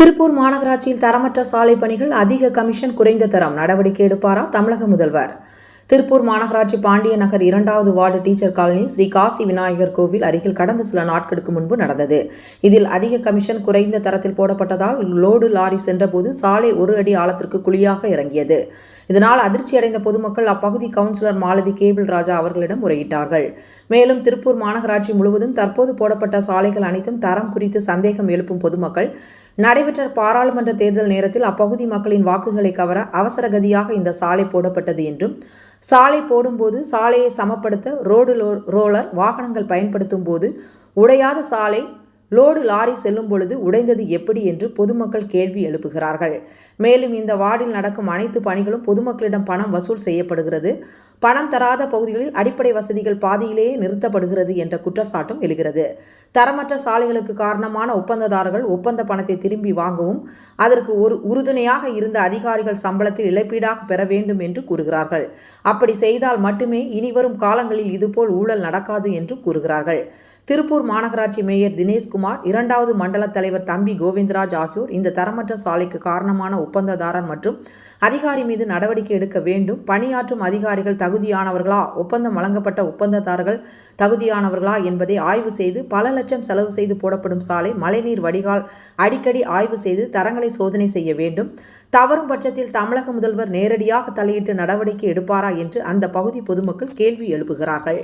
திருப்பூர் மாநகராட்சியில் தரமற்ற சாலை பணிகள் அதிக கமிஷன் குறைந்த தரம் நடவடிக்கை எடுப்பாரா தமிழக முதல்வர்? திருப்பூர் மாநகராட்சி பாண்டிய நகர் இரண்டாவது ward teacher colony Sri Kasi Vinayagar கோவில் அருகில் கடந்த சில நாட்களுக்கு முன்பு நடந்தது. இதில் அதிக கமிஷன் குறைந்த தரத்தில் போடப்பட்டதால் லோடு லாரி சென்றபோது சாலை ஒரு அடி ஆழத்திற்கு குழியாக இறங்கியது. இதனால் அதிர்ச்சியடைந்த பொதுமக்கள் அப்பகுதி கவுன்சிலர் மாலதி கேபிள் ராஜா அவர்களிடம் முறையிட்டார்கள். மேலும் திருப்பூர் மாநகராட்சி முழுவதும் தற்போது போடப்பட்ட சாலைகள் அனைத்தும் தரம் குறித்து சந்தேகம் எழுப்பும் பொதுமக்கள் நடைபெற்ற பாராளுமன்ற தேர்தல் நேரத்தில் அப்பகுதி மக்களின் வாக்குகளை கவர அவசரகதியாக இந்த சாலை போடப்பட்டது என்றும் சாலை போடும்போது சாலையை சமப்படுத்த ரோடு ரோலர் வாகனங்கள் பயன்படுத்தும் போது உடையாத சாலை லோடு லாரி செல்லும் பொழுது உடைந்தது எப்படி என்று பொதுமக்கள் கேள்வி எழுப்புகிறார்கள். மேலும் இந்த வார்டில் நடக்கும் அனைத்து பணிகளும் பொதுமக்களிடம் பணம் வசூல் செய்யப்படுகிறது. பணம் தராத பகுதிகளில் அடிப்படை வசதிகள் பாதியிலேயே நிறுத்தப்படுகிறது என்ற குற்றச்சாட்டும் எழுகிறது. தரமற்ற சாலைகளுக்கு காரணமான ஒப்பந்ததாரர்கள் ஒப்பந்த பணத்தை திரும்பி வாங்கவும் அதற்கு ஒரு உறுதுணையாக இருந்த அதிகாரிகள் சம்பளத்தில் இழப்பீடாக பெற வேண்டும் என்று கூறுகிறார்கள். அப்படி செய்தால் மட்டுமே இனிவரும் காலங்களில் இதுபோல் ஊழல் நடக்காது என்று கூறுகிறார்கள். திருப்பூர் மாநகராட்சி மேயர் தினேஷ்குமார் இரண்டாவது மண்டல தலைவர் தம்பி கோவிந்தராஜ் ஆகியோர் இந்த தரமற்ற சாலைக்கு காரணமான ஒப்பந்ததாரர் மற்றும் அதிகாரி மீது நடவடிக்கை எடுக்க வேண்டும் பணியாற்றும் அதிகாரிகள் தகுதியானவர்களா? ஒப்பந்தம் வழங்கப்பட்ட ஒப்பந்ததாரர்கள் தகுதியானவர்களா என்பதை ஆய்வு செய்து பல லட்சம் செலவு செய்து போடப்படும் சாலை மழைநீர் வடிகால் அடிக்கடி ஆய்வு செய்து தரங்களை சோதனை செய்ய வேண்டும். தவறும் பட்சத்தில் தமிழக முதல்வர் நேரடியாக தலையிட்டு நடவடிக்கை எடுப்பாரா என்று அந்த பகுதி பொதுமக்கள் கேள்வி எழுப்புகிறார்கள்.